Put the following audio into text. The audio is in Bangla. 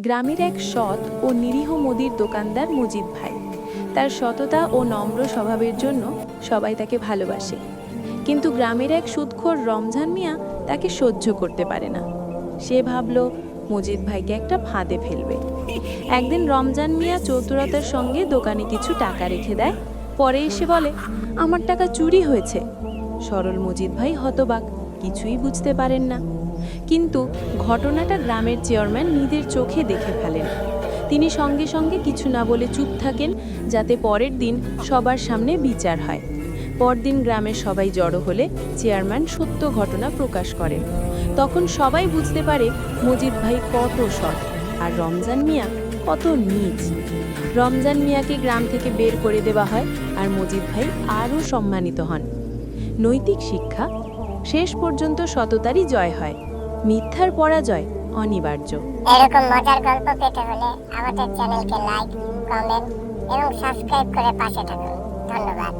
গ্রামের এক সৎ ও নিরীহ মুদির দোকানদার মজিদ ভাই। তার সততা ও নম্র স্বভাবের জন্য সবাই তাকে ভালোবাসে। কিন্তু গ্রামের এক সুদখোর রমজান মিয়া তাকে সহ্য করতে পারে না। সে ভাবল মজিদ ভাইকে একটা ফাঁদে ফেলবে। একদিন রমজান মিয়া চতুরতার সঙ্গে দোকানে কিছু টাকা রেখে দেয়। পরে এসে বলে, আমার টাকা চুরি হয়েছে। সরল মজিদ ভাই হতবাক, কিছুই বুঝতে পারেন না। কিন্তু ঘটনাটা গ্রামের চেয়ারম্যান নিজের চোখে দেখে ফেলেন। তিনি সঙ্গে সঙ্গে কিছু না বলে চুপ থাকেন, যাতে পরের দিন সবার সামনে বিচার হয়। পরদিন গ্রামের সবাই জড়ো হলে চেয়ারম্যান সত্য ঘটনা প্রকাশ করেন। তখন সবাই বুঝতে পারে মজিদ ভাই কত সৎ আর রমজান মিয়া কত নীচ। রমজান মিয়াকে গ্রাম থেকে বের করে দেওয়া হয় আর মজিদ ভাই আরও সম্মানিত হন। নৈতিক শিক্ষা, শেষ পর্যন্ত সততারই জয় হয়। মিথ্যার পরাজয় অনিবার্য। এরকম মজার গল্প পেতে হলে আমাদের চ্যানেলকে লাইক, কমেন্ট এবং সাবস্ক্রাইব করে পাশে থাকুন। ধন্যবাদ।